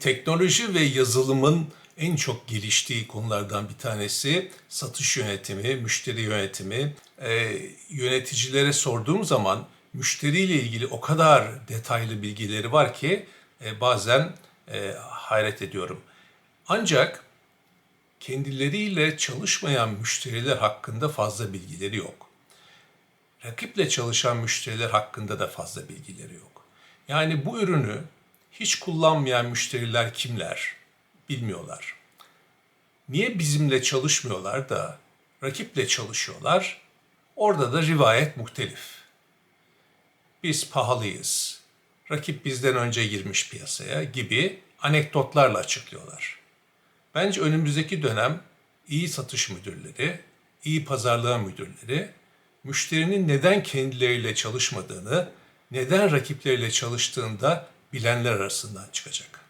Teknoloji ve yazılımın en çok geliştiği konulardan bir tanesi satış yönetimi, müşteri yönetimi. Ee, yöneticilere sorduğum zaman müşteriyle ilgili o kadar detaylı bilgileri var ki e, bazen e, hayret ediyorum. Ancak kendileriyle çalışmayan müşteriler hakkında fazla bilgileri yok. Rakiple çalışan müşteriler hakkında da fazla bilgileri yok. Yani bu ürünü hiç kullanmayan müşteriler kimler bilmiyorlar. Niye bizimle çalışmıyorlar da rakiple çalışıyorlar? Orada da rivayet muhtelif. Biz pahalıyız. Rakip bizden önce girmiş piyasaya gibi anekdotlarla açıklıyorlar. Bence önümüzdeki dönem iyi satış müdürleri, iyi pazarlama müdürleri müşterinin neden kendileriyle çalışmadığını, neden rakipleriyle çalıştığında bilenler arasından çıkacak.